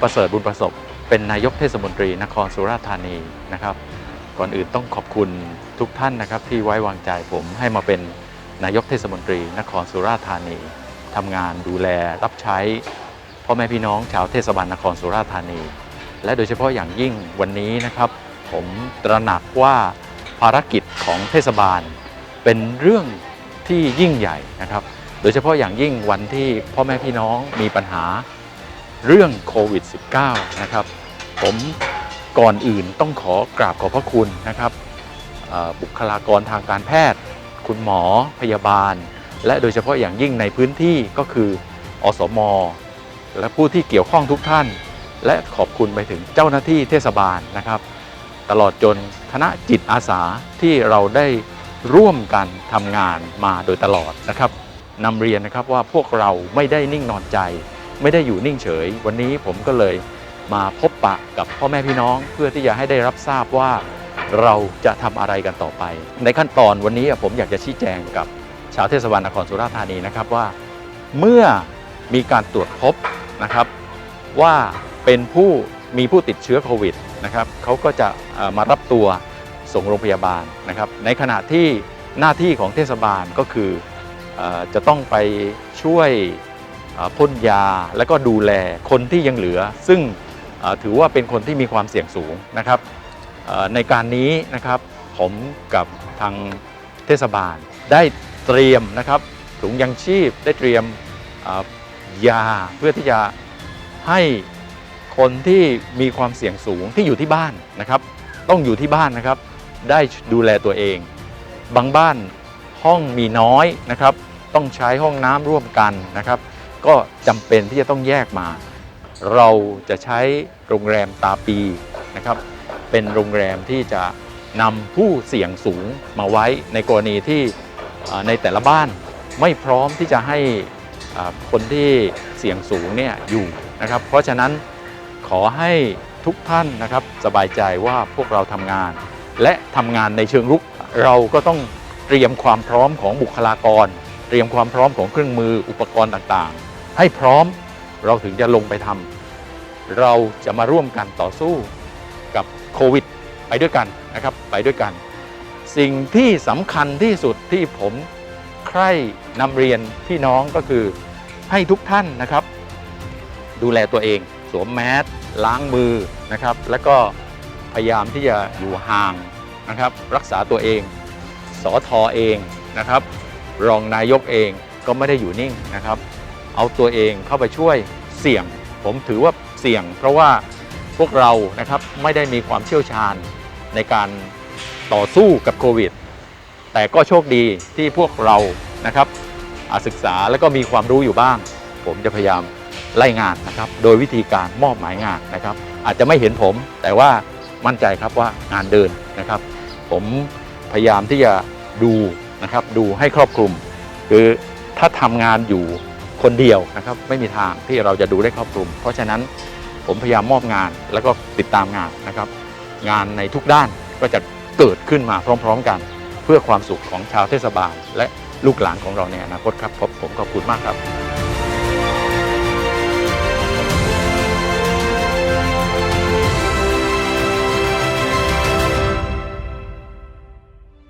ประเสริฐบุญประสบ เป็นนายกเทศมนตรีนครสุราษฎร์ธานีนะครับ ก่อนอื่นต้องขอบคุณทุกท่านนะครับ ที่ไว้วางใจผมให้มาเป็นนายกเทศมนตรีนครสุราษฎร์ธานีทำงานดูแลรับใช้พ่อแม่พี่น้องชาวเทศบาลนครสุราษฎร์ธานี และโดยเฉพาะอย่างยิ่งวันนี้นะครับ ผมตระหนักว่าภารกิจของเทศบาลเป็นเรื่องที่ยิ่งใหญ่นะครับ โดยเฉพาะอย่างยิ่งวันที่พ่อแม่พี่น้องมีปัญหา เรื่องโควิด -19 นะครับ ผมก่อนอื่นต้องขอกราบขอบพระคุณนะครับบุคลากรทางการแพทย์ คุณหมอพยาบาล และโดยเฉพาะอย่างยิ่งในพื้นที่ก็คืออสม และผู้ที่เกี่ยวข้องทุกท่าน และขอบคุณไปถึงเจ้าหน้าที่เทศบาลนะครับ ตลอดจนคณะจิตอาสาที่เราได้ร่วมกันทำงานมาโดยตลอดนะครับนำเรียนนะครับว่าพวกเราไม่ได้นิ่งนอนใจ ไม่ได้อยู่นิ่งเฉย วันนี้ผมก็เลยมาพบปะกับพ่อแม่พี่น้องเพื่อที่จะให้ได้รับทราบว่าเราจะทำอะไรกันต่อไป ในขั้นตอนวันนี้ผมอยากจะชี้แจงกับชาวเทศบาลนครสุราษฎร์ธานีนะครับว่า เมื่อมีการตรวจพบนะครับ ว่าเป็นผู้มีผู้ติดเชื้อโควิดนะครับเขาก็จะมารับตัวส่งโรงพยาบาลนะครับ ในขณะที่หน้าที่ของเทศบาลก็คืออจะต้องไปช่วย พ่นยาและก็ดูแลคนที่ยังเหลือ ซึ่งถือว่าเป็นคนที่มีความเสี่ยงสูงนะครับในการนี้นะครับผมกับทางเทศบาลได้เตรียมนะครับถุงยังชีพได้เตรียมยาเพื่อที่จะให้คนที่มีความเสี่ยงสูงที่อยู่ที่บ้านนะครับ ต้องอยู่ที่บ้านนะครับ ได้ดูแลตัวเอง บางบ้านห้องมีน้อยนะครับ ต้องใช้ห้องน้ำร่วมกันนะครับ ก็จำเป็นที่จะต้องแยกมา เราจะใช้โรงแรมตาปีนะครับ เป็นโรงแรมที่จะนำผู้เสี่ยงสูงมาไว้ในกรณีที่ในแต่ละบ้านไม่พร้อมที่จะให้คนที่เสี่ยงสูงเนี่ยอยู่นะครับ เพราะฉะนั้นขอให้ทุกท่านนะครับสบายใจว่าพวกเราทำงาน และทำงานในเชิงรุกเราก็ต้องเตรียมความพร้อมของบุคลากร เตรียมความพร้อมของเครื่องมืออุปกรณ์ต่างๆ ให้พร้อมเราถึงจะลงไปทำเราจะมาร่วมกันต่อสู้กับโควิด ไปด้วยกันนะครับ ไปด้วยกัน สิ่งที่สำคัญที่สุดที่ผมใคร่นำเรียนพี่น้องก็คือให้ทุกท่านนะครับ ดูแลตัวเอง สวมแมสล้างมือนะครับ แล้วก็พยายามที่จะอยู่ห่างนะครับ รักษาตัวเองสอทอเองนะครับ รองนายกเองก็ไม่ได้อยู่นิ่งนะครับ เอาตัวเองเข้าไปช่วยเสี่ยง ผมถือว่าเสี่ยง เพราะว่าพวกเรานะครับไม่ได้มีความเชี่ยวชาญในการต่อสู้กับโควิด แต่ก็โชคดีที่พวกเรานะครับศึกษาแล้วก็มีความรู้อยู่บ้าง ผมจะพยายามไล่งานนะครับ โดยวิธีการมอบหมายงานนะครับ อาจจะไม่เห็นผม แต่ว่ามั่นใจครับว่างานเดินนะครับ ผมพยายามที่จะดูนะครับ ดูให้ครอบคลุม คือถ้าทำงานอยู่ คนเดียวนะครับไม่มีทางที่เราจะดูได้ครอบคลุม เพราะฉะนั้นผมพยายามมอบงานแล้วก็ติดตามงานนะครับ งานในทุกด้านก็จะเกิดขึ้นมาพร้อม ๆ กัน เพื่อความสุขของชาวเทศบาล และลูกหลานของเราในอนาคตครับผมผมขอบคุณมากครับ